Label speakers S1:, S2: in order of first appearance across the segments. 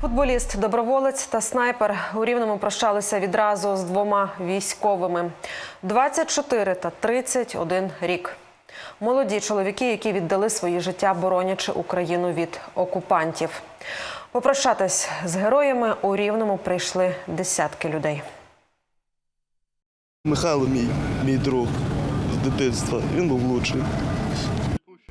S1: Футболіст, доброволець та снайпер у рівному прощалися відразу з двома військовими 24 та 31 рік. Молоді чоловіки, які віддали свої життя, боронячи Україну від окупантів. Попрощатись з героями у рівному прийшли десятки людей.
S2: Михайло мій, мій друг з дитинства. Він був лучший.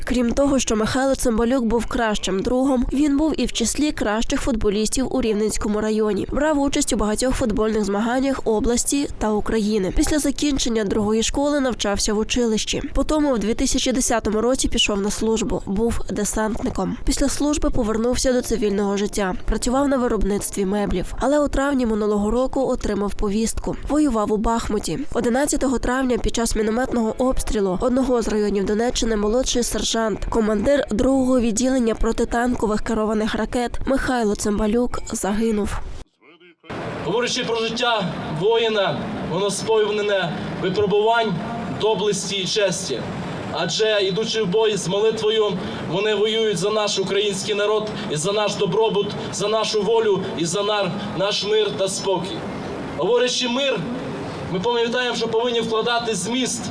S3: Крім того, що Михайло Цимбалюк був кращим другом, він був і в числі кращих футболістів у Рівненському районі. Брав участь у багатьох футбольних змаганнях області та України. Після закінчення другої школи навчався в училищі. Потім у 2010 році пішов на службу. Був десантником. Після служби повернувся до цивільного життя. Працював на виробництві меблів. Але у травні минулого року отримав повістку. Воював у Бахмуті. 11 травня під час мінометного обстрілу одного з районів Донеччини молодший сержант, командир другого відділення протитанкових керованих ракет Михайло Цимбалюк загинув.
S4: Говорячи про життя воїна, воно сповнене випробувань, доблесті і честі. Адже ідучи в бой з молитвою, вони воюють за наш український народ і за наш добробут, за нашу волю і за наш мир та спокій. Говорячи мир, ми пам'ятаємо, що повинні вкладати зміст,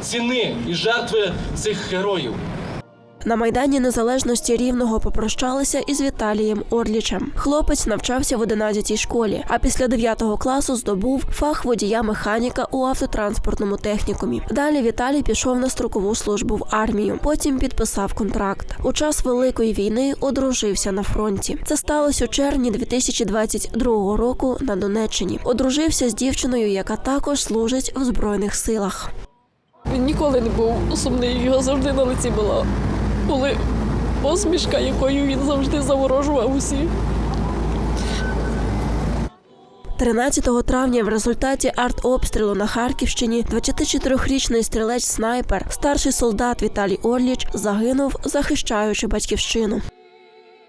S4: ціни і жертви цих героїв.
S3: На майдані незалежності рівного попрощалися із Віталієм Орлічем. Хлопець навчався в 11-й школі, а після 9 класу здобув фах водія механіка у автотранспортному технікумі. Далі Віталій пішов на строкову службу в армію. Потім підписав контракт. У час великої війни одружився на фронті. Це сталося у червні 2022 року на Донеччині. Одружився з дівчиною, яка також служить в збройних силах.
S5: Він ніколи не був сумний, його завжди на лиці була були посмішка, якою він завжди заворожував усіх.
S3: 13 травня в результаті артобстрілу на Харківщині 24-річний стрілець-снайпер, старший солдат Віталій Орліч загинув, захищаючи батьківщину.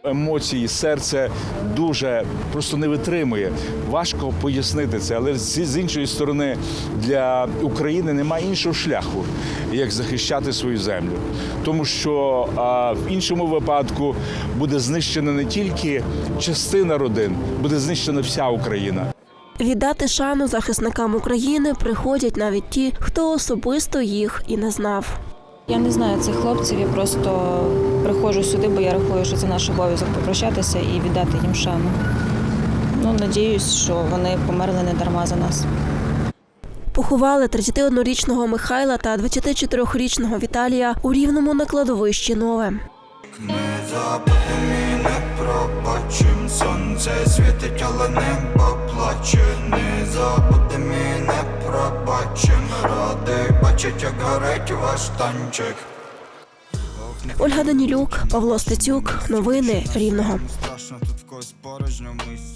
S6: Емоції, серце дуже просто не витримує. Важко пояснити це, але з іншої сторони для України немає іншого шляху, як захищати свою землю, тому що а, в іншому випадку буде знищена не тільки частина родин, буде знищена вся Україна.
S3: Віддати шану захисникам України приходять навіть ті, хто особисто їх і не знав.
S7: Я не знаю цих хлопців, я просто приходжу сюди, бо я рахую, що це наш обов'язок попрощатися і віддати їм шану. Ну, надіюсь, що вони померли не дарма за нас.
S3: Поховали 31-річного Михайла та 24-річного Віталія у рівному на кладовищі нове.
S8: Ми забудемо і не пробачим Сонце світить, але небо плаче Не забудемо і не пробачим Радий бачить, як горить ваш танчик
S3: Ольга Данілюк, Павло Стецюк. Новини Рівного.
S8: Страшно тут в когось порожньо мисті